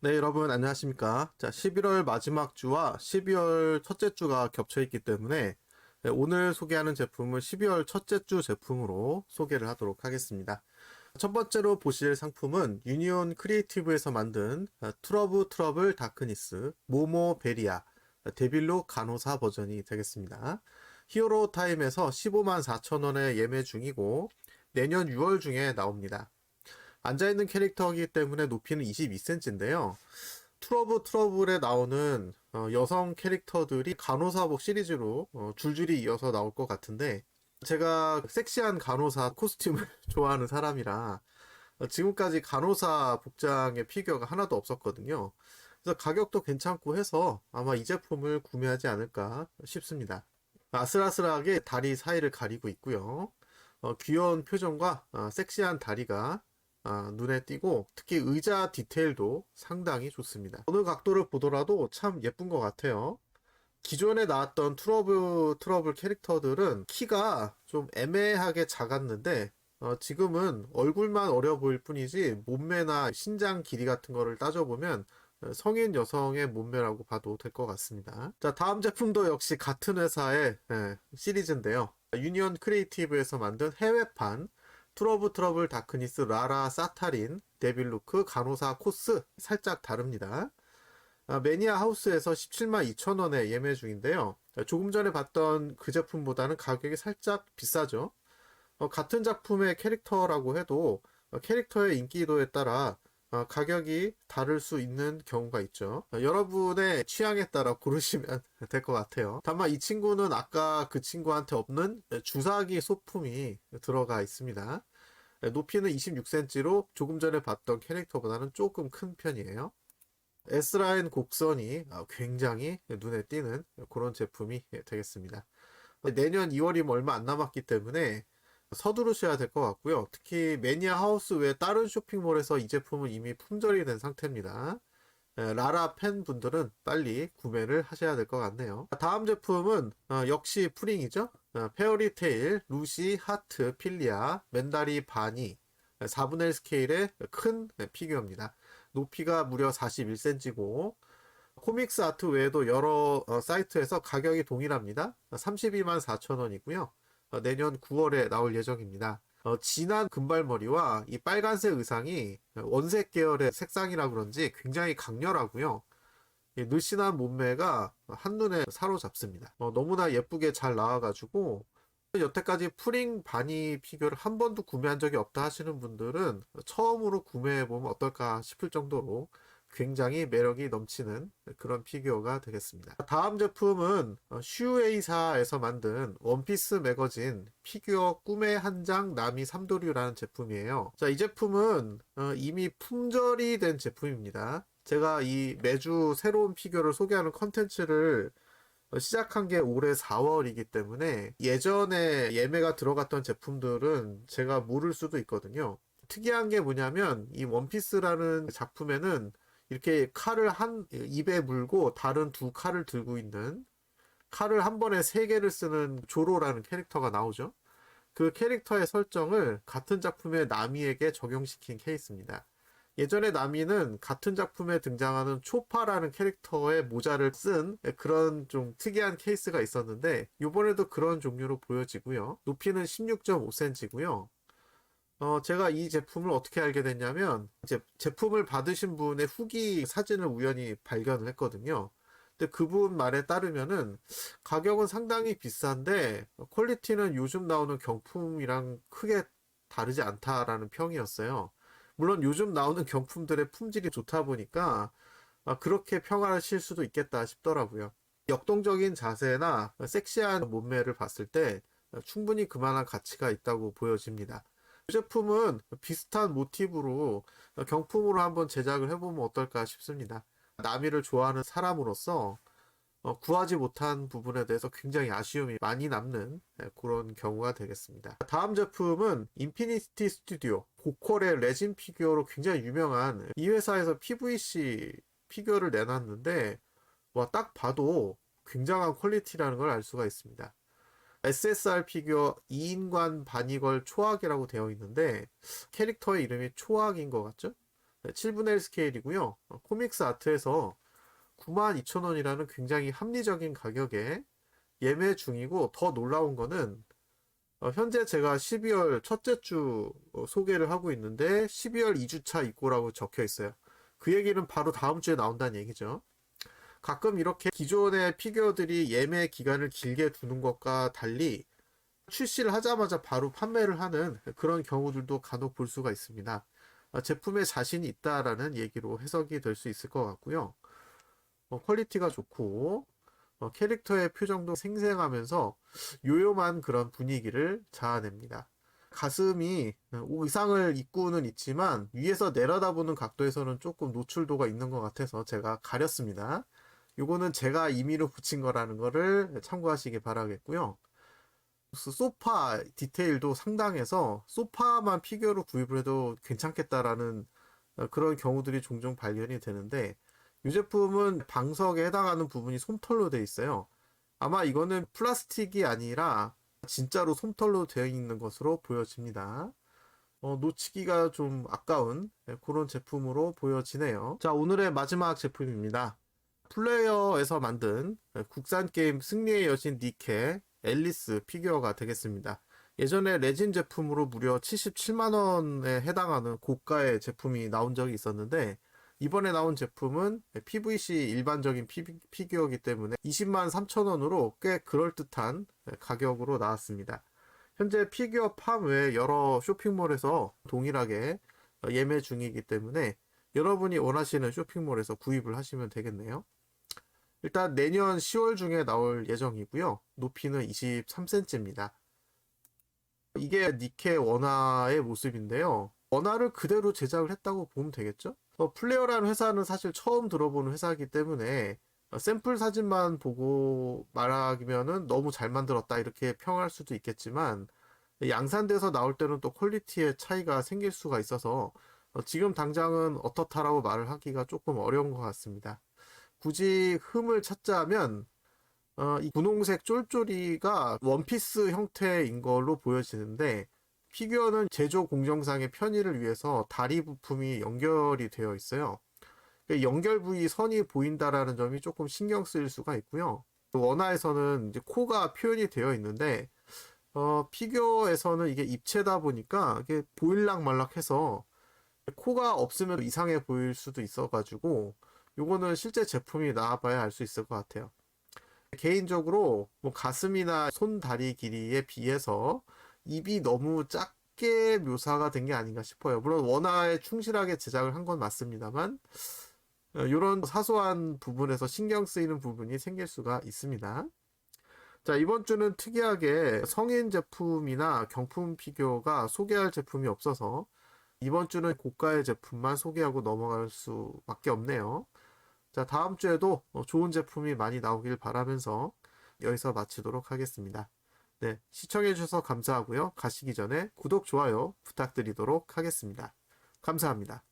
네, 여러분 안녕하십니까? 자, 11월 마지막 주와 12월 첫째 주가 겹쳐 있기 때문에 네, 오늘 소개하는 제품은 12월 첫째 주 제품으로 소개를 하도록 하겠습니다. 첫 번째로 보실 상품은 유니온 크리에이티브에서 만든 아, 트러브 트러블 다크니스 모모 베리아 데빌로 간호사 버전이 되겠습니다. 히어로 타임에서 15만 4천 원에 예매 중이고 내년 6월 중에 나옵니다. 앉아있는 캐릭터이기 때문에 높이는 22cm인데요. 트러브 트러블에 나오는 어, 여성 캐릭터들이 간호사복 시리즈로 어, 줄줄이 이어서 나올 것 같은데 제가 섹시한 간호사 코스튬을 좋아하는 사람이라 어, 지금까지 간호사 복장의 피규어가 하나도 없었거든요. 그래서 가격도 괜찮고 해서 아마 이 제품을 구매하지 않을까 싶습니다. 아슬아슬하게 다리 사이를 가리고 있고요. 어, 귀여운 표정과 어, 섹시한 다리가 아, 눈에 띄고 특히 의자 디테일도 상당히 좋습니다. 어느 각도를 보더라도 참 예쁜 것 같아요. 기존에 나왔던 트러블 트러블 캐릭터들은 키가 좀 애매하게 작았는데 어, 지금은 얼굴만 어려 보일 뿐이지 몸매나 신장 길이 같은 거를 따져보면 어, 성인 여성의 몸매라고 봐도 될 것 같습니다. 자, 다음 제품도 역시 같은 회사의 예, 시리즈인데요. 유니온 크리에이티브에서 만든 해외판 트러브 트러블 다크니스 라라 사타린 데빌루크 간호사 코스 살짝 다릅니다. 아, 매니아 하우스에서 17만 2천 원에 예매 중인데요. 조금 전에 봤던 그 제품보다는 가격이 살짝 비싸죠. 어, 같은 작품의 캐릭터라고 해도 어, 캐릭터의 인기도에 따라 어, 가격이 다를 수 있는 경우가 있죠. 어, 여러분의 취향에 따라 고르시면 될 것 같아요. 다만 이 친구는 아까 그 친구한테 없는 주사기 소품이 들어가 있습니다. 높이는 26cm로 조금 전에 봤던 캐릭터보다는 조금 큰 편이에요. S라인 곡선이 굉장히 눈에 띄는 그런 제품이 되겠습니다. 내년 2월이면 얼마 안 남았기 때문에 서두르셔야 될 것 같고요. 특히 매니아 하우스 외 다른 쇼핑몰에서 이 제품은 이미 품절이 된 상태입니다. 에, 라라 팬분들은 빨리 구매를 하셔야 될 것 같네요. 다음 제품은 어, 역시 프링이죠. 어, 페어리테일, 루시, 하트, 필리아, 맨다리, 바니 4분의 1 스케일의 큰 피규어입니다. 높이가 무려 41cm고 코믹스 아트 외에도 여러 어, 사이트에서 가격이 동일합니다. 32만 4천 원이고요. 어, 내년 9월에 나올 예정입니다. 어, 진한 금발머리와 이 빨간색 의상이 원색 계열의 색상이라 그런지 굉장히 강렬하고요. 이 늘씬한 몸매가 한눈에 사로잡습니다. 어, 너무나 예쁘게 잘 나와가지고 여태까지 프링 바니 피규어를 한 번도 구매한 적이 없다 하시는 분들은 처음으로 구매해보면 어떨까 싶을 정도로 굉장히 매력이 넘치는 그런 피규어가 되겠습니다. 다음 제품은 슈에이사에서 만든 원피스 매거진 피규어 꿈의 한 장 나미 삼도류라는 제품이에요. 자, 이 제품은 어, 이미 품절이 된 제품입니다. 제가 이 매주 새로운 피규어를 소개하는 컨텐츠를 시작한 게 올해 4월이기 때문에 예전에 예매가 들어갔던 제품들은 제가 모를 수도 있거든요. 특이한 게 뭐냐면 이 원피스라는 작품에는 이렇게 칼을 한 입에 물고 다른 두 칼을 들고 있는 칼을 한 번에 세 개를 쓰는 조로라는 캐릭터가 나오죠. 그 캐릭터의 설정을 같은 작품의 나미에게 적용시킨 케이스입니다. 예전에 나미는 같은 작품에 등장하는 초파라는 캐릭터의 모자를 쓴 그런 좀 특이한 케이스가 있었는데 이번에도 그런 종류로 보여지고요. 높이는 16.5cm고요. 어, 제가 이 제품을 어떻게 알게 됐냐면, 이제 제품을 받으신 분의 후기 사진을 우연히 발견을 했거든요. 근데 그분 말에 따르면은 가격은 상당히 비싼데 퀄리티는 요즘 나오는 경품이랑 크게 다르지 않다라는 평이었어요. 물론 요즘 나오는 경품들의 품질이 좋다 보니까 아, 그렇게 평하실 수도 있겠다 싶더라고요. 역동적인 자세나 섹시한 몸매를 봤을 때 충분히 그만한 가치가 있다고 보여집니다. 이 제품은 비슷한 모티브로 경품으로 한번 제작을 해보면 어떨까 싶습니다. 나미를 좋아하는 사람으로서 어, 구하지 못한 부분에 대해서 굉장히 아쉬움이 많이 남는 네, 그런 경우가 되겠습니다. 다음 제품은 인피니티 스튜디오 고퀄의 레진 피규어로 굉장히 유명한 이 회사에서 PVC 피규어를 내놨는데 와 딱 봐도 굉장한 퀄리티라는 걸 알 수가 있습니다. SSR 피규어 2인관 바니걸 초학이라고 되어 있는데 캐릭터의 이름이 초학인 것 같죠? 7분의 1 스케일이고요. 어, 코믹스 아트에서 92,000원이라는 굉장히 합리적인 가격에 예매 중이고 더 놀라운 거는 어, 현재 제가 12월 첫째 주 어, 소개를 하고 있는데 12월 2주차 입고라고 적혀 있어요. 그 얘기는 바로 다음 주에 나온다는 얘기죠. 가끔 이렇게 기존의 피규어들이 예매 기간을 길게 두는 것과 달리 출시를 하자마자 바로 판매를 하는 그런 경우들도 간혹 볼 수가 있습니다. 어, 제품에 자신이 있다라는 얘기로 해석이 될 수 있을 것 같고요. 어, 퀄리티가 좋고 어, 캐릭터의 표정도 생생하면서 요염한 그런 분위기를 자아냅니다. 가슴이 옷 이상을 입고는 있지만 위에서 내려다보는 각도에서는 조금 노출도가 있는 것 같아서 제가 가렸습니다. 요거는 제가 임의로 붙인 거라는 거를 참고하시기 바라겠고요. 소파 디테일도 상당해서 소파만 피규어로 구입을 해도 괜찮겠다라는 어, 그런 경우들이 종종 발견이 되는데 이 제품은 방석에 해당하는 부분이 솜털로 되어 있어요. 아마 이거는 플라스틱이 아니라 진짜로 솜털로 되어 있는 것으로 보여집니다. 어, 놓치기가 좀 아까운 네, 그런 제품으로 보여지네요. 자, 오늘의 마지막 제품입니다. 플레이어에서 만든 네, 국산 게임 승리의 여신 니케 앨리스 피규어가 되겠습니다. 예전에 레진 제품으로 무려 77만원에 해당하는 고가의 제품이 나온 적이 있었는데 이번에 나온 제품은 PVC 일반적인 피, 피규어이기 때문에 20만 3천원으로 꽤 그럴듯한 가격으로 나왔습니다. 현재 피규어 팜 외에 여러 쇼핑몰에서 동일하게 예매 중이기 때문에 여러분이 원하시는 쇼핑몰에서 구입을 하시면 되겠네요. 일단 내년 10월 중에 나올 예정이고요. 높이는 23cm입니다. 이게 니케 원화의 모습인데요. 원화를 그대로 제작을 했다고 보면 되겠죠? 어, 플레어라는 회사는 사실 처음 들어보는 회사이기 때문에 어, 샘플 사진만 보고 말하기면은 너무 잘 만들었다 이렇게 평할 수도 있겠지만 양산돼서 나올 때는 또 퀄리티의 차이가 생길 수가 있어서 어, 지금 당장은 어떻다라고 말을 하기가 조금 어려운 것 같습니다. 굳이 흠을 찾자면 어, 이 분홍색 쫄쫄이가 원피스 형태인 걸로 보여지는데 피규어는 제조 공정상의 편의를 위해서 다리 부품이 연결이 되어 있어요. 그 연결 부위 선이 보인다라는 점이 조금 신경 쓰일 수가 있고요. 원화에서는 이제 코가 표현이 되어 있는데 어, 피규어에서는 이게 입체다 보니까 이게 보일락 말락해서 코가 없으면 이상해 보일 수도 있어가지고 요거는 실제 제품이 나와봐야 알 수 있을 것 같아요. 개인적으로 뭐 가슴이나 손 다리 길이에 비해서 입이 너무 작게 묘사가 된 게 아닌가 싶어요. 물론 원화에 충실하게 제작을 한 건 맞습니다만 이런 사소한 부분에서 신경 쓰이는 부분이 생길 수가 있습니다. 자, 이번 주는 특이하게 성인 제품이나 경품 피규어가 소개할 제품이 없어서 이번 주는 고가의 제품만 소개하고 넘어갈 수밖에 없네요. 자, 다음 주에도 좋은 제품이 많이 나오길 바라면서 여기서 마치도록 하겠습니다. 네, 시청해주셔서 감사하고요. 가시기 전에 구독, 좋아요 부탁드리도록 하겠습니다. 감사합니다.